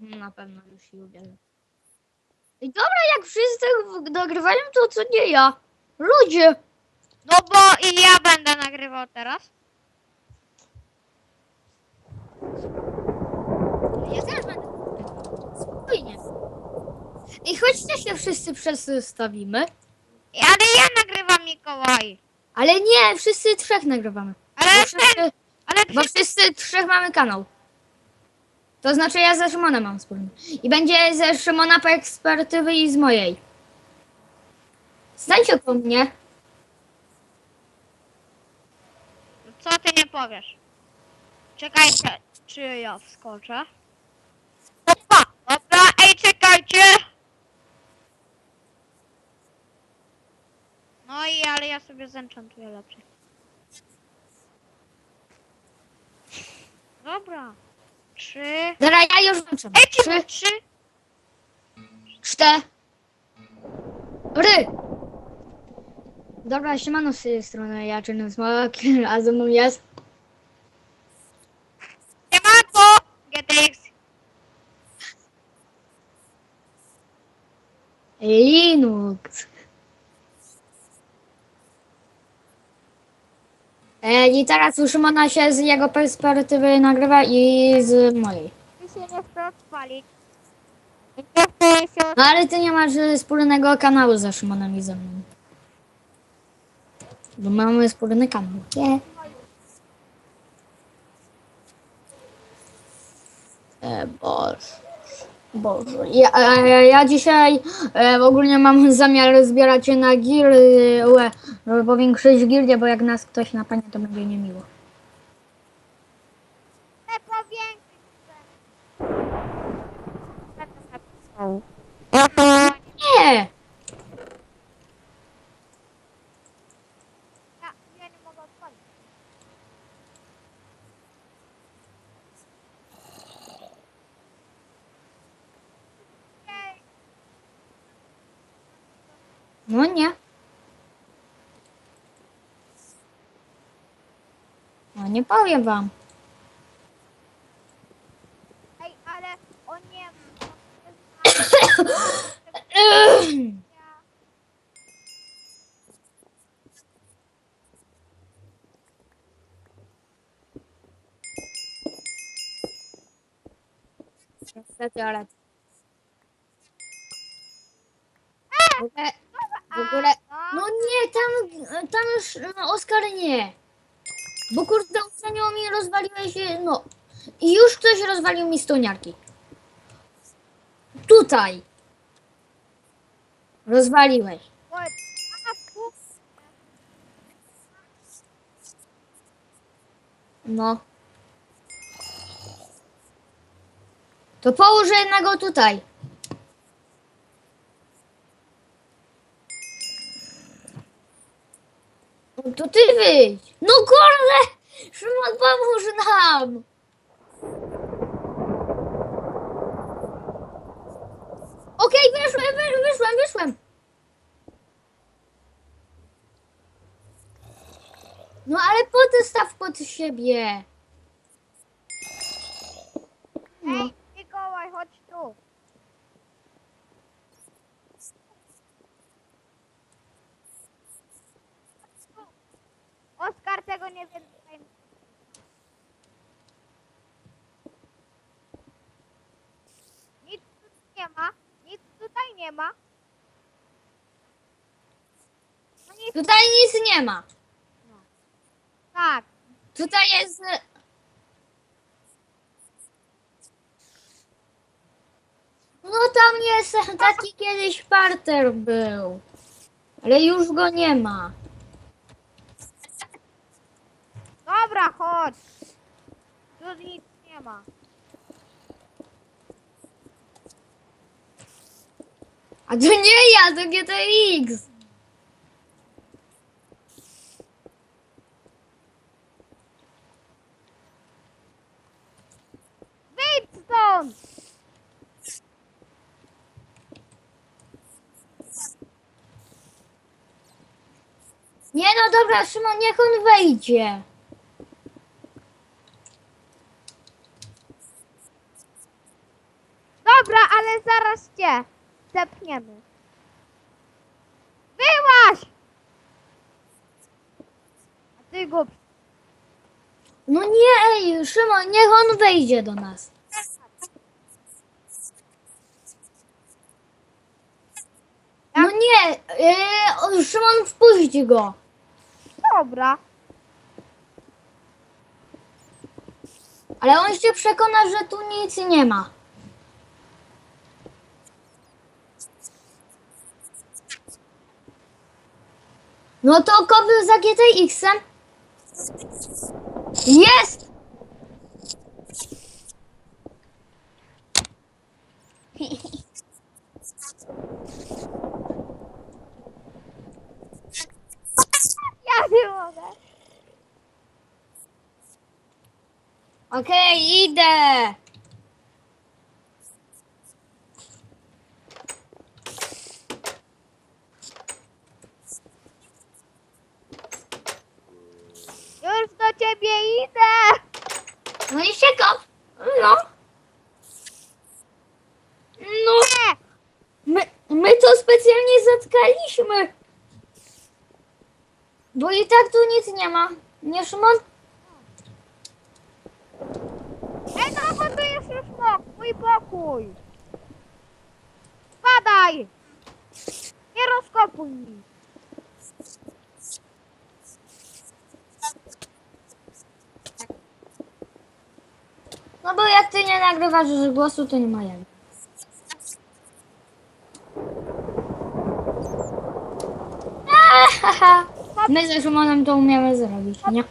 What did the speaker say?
Na pewno już się uwierzę. I dobra, jak wszyscy w- nagrywają, to co nie ja. Ludzie! No bo i ja będę nagrywał teraz. Ja też będę. Spokojnie. I chodźcie się wszyscy przestawimy. Ale ja nagrywam Mikołaj. Ale nie, wszyscy trzech nagrywamy. Ale Bo ten, wszyscy, ale bo wszyscy... wszyscy trzech mamy kanał. To znaczy ja ze Szymonem mam wspólny. I będzie ze Szymona perspektywy i z mojej. Stańcie po mnie. Co ty nie powiesz? Czekajcie, czy ja wskoczę? Opa! Dobra, ej, czekajcie! No i ale ja sobie zenchantuję lepiej. Dobra. Trzy. Dobra, ja już włączam. Ej, Trzy, trzy, trzy. cztery. Dobra, siemano z tej strony, ja Czarny Smok, a ze mną jest Siemanko! GTX. Linux. I teraz u Szymona się z jego perspektywy nagrywa i z mojej. Mi się nie chce odpalić. Nie chce się No ale ty nie masz e, wspólnego kanału ze Szymonem i ze mną. Bo mamy wspólny kanał. Nie. E, Boże. Boże. Ja, e, ja dzisiaj e, ogólnie mam zamiar zbierać się na gildę, żeby powiększyć gildię, bo jak nas ktoś napadnie, to będzie niemiło. powiększyć. Nie! Ja, ja nie mogę odpalić. Jej. No nie. No nie powiem wam. Ej, ale nie. Niestety, ogóle, ogóle... No nie, tam, tam już no, Oskar nie. Bo kurde, oceniło mi, rozwaliłeś, no. I już ktoś rozwalił mi stoniarki. Tutaj. Rozwaliłeś. No. To połóż jednego tutaj. To ty wyjdź. No kurde! Szymon, pomóż nam! Okej, wyszłem, wyszłem, wyszłem, wyszłem. No ale potem staw pod siebie. Ej, Mikołaj, chodź tu. Oskar tego nie wie. tutaj. Nic tu nie ma. Nic tutaj nie ma. No nic, Tutaj nic nie ma. tak. Tutaj jest. e, No tam jest taki kiedyś parter był. Ale już go nie ma. Dobra, chodź. Tu nic nie ma. A to nie ja, to GTX. Wyjdź stąd! Nie no dobra, Szymon, niech on wejdzie. Dobra, ale zaraz cię zepchniemy. Wyłaź! A ty go... No nie, ej, Szymon, niech on wejdzie do nas. No nie, o, Szymon, wpuść go. Dobra. Ale on się przekona, że tu nic nie ma. No to kopił za GTX-em. Jest! Ja nie mogę. Okej, idę. Już do ciebie idę. No i się kop. No. No. Nie. My, my to specjalnie zatkaliśmy. Bo i tak tu nic nie ma. Nie, Szymon? Ej, no bo tu jest już mok, mój pokój. Spadaj. Nie rozkopuj mi. No bo nagrywasz głosu, to nie ma jak. My ze Szymonem to umiemy zrobić, nie?